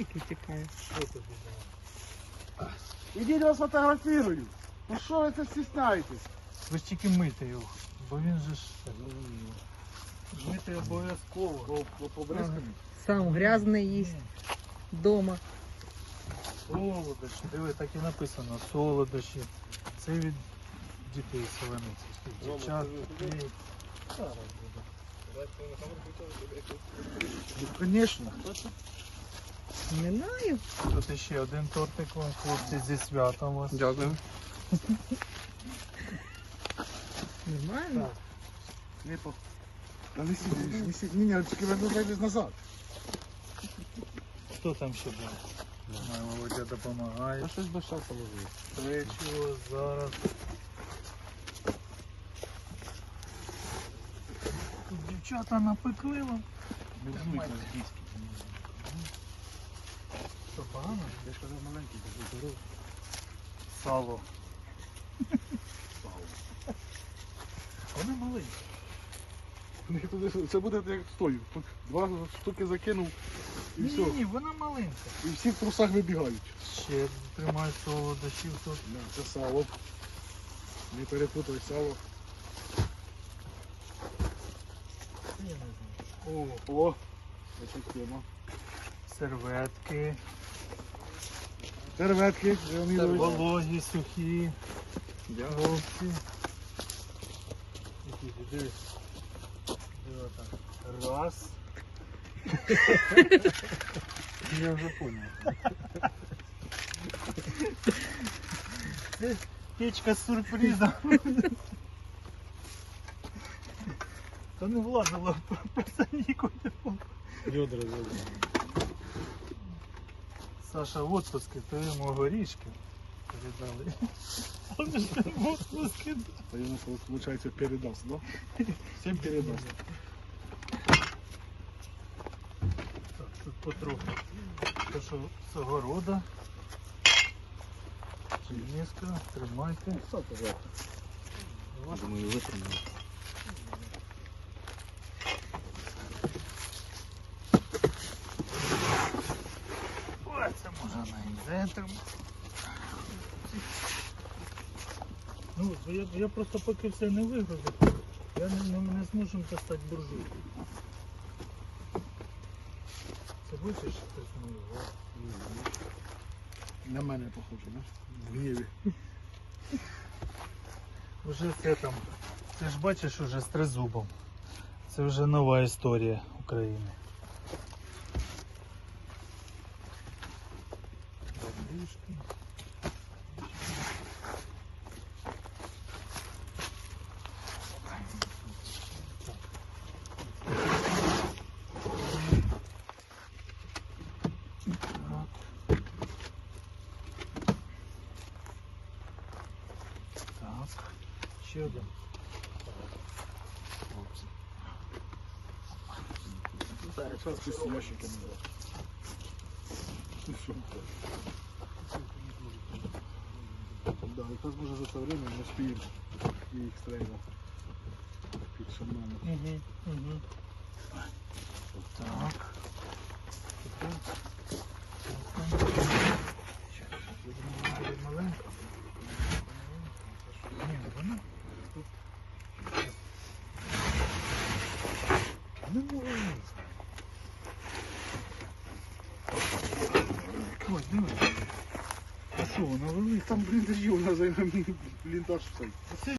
Який тікає. Ідіть вас фотографірую. Ну що ви це стісняєтесь? Ви ж тільки мийте його, бо він же ж. Мити обов'язково. Побризкані? Сам грязний їсть вдома. Солодощі. Диви, так і написано. Солодощі. Це від дітей солониці. Дівчат. Зараз буде. Звісно. Не знаю. Тут ще один тортик вам, хлопці, зі святом вас. Дякую. Нормально. Так. Не по... Та не сидіть, не сидіть. Ні, ні, тільки вернутися назад. Хто там ще був? Моя Володя допомагає. Я щось без шансу ложив. Третього зараз. Тут дівчата напекли вам. Не Тримайте. погано? Я ж казав маленький, такий здоровий. Сало. Вони маленькі. Це буде як стою. Два штуки закинув і Ні, все. ні, вона маленька. І всі в трусах вибігають. Ще тримаю тримай солодощів тут. Це сало. Не перепутай сало. О, о, тема. Серветки, Серветки, Леонідович. вологі, сухі. Хлопці. Які, дивись. Диви так. Раз. Я вже понял. Це печка з сюрпризом. Та не влазило просто нікуди. Йодра, йодра. Саша в отпуске, то йому горішки передали. А ми в отпуске. Йому, виходить, передасть, да? Всім передасть. Так, тут потроху. То що з огорода. Чернізка, тримайте. Все, пожалуйста. Думаю, витримаю. Ой, це інвентор. Ну, я, я просто поки все не вигрузив, я не, не, не зможу достати буржуйку. Це бачиш, хтось мій На мене похоже, да? В гніві. Уже це там. Ти ж бачиш уже з тризубом. Це вже нова історія України. Бабушки. Так. Ще один. Хлопці. Так, зараз після ящики не дав. Ну? Да, якраз може за це время ми спіємо і їх стрейно під шаманом. Угу, угу. Так. Тепер. Щас, я думаю, буде маленька. Ні, вона тут. Не маленька. Ось, дивись. Вона велика? Там бліндажі у нас займе бліндаж. Це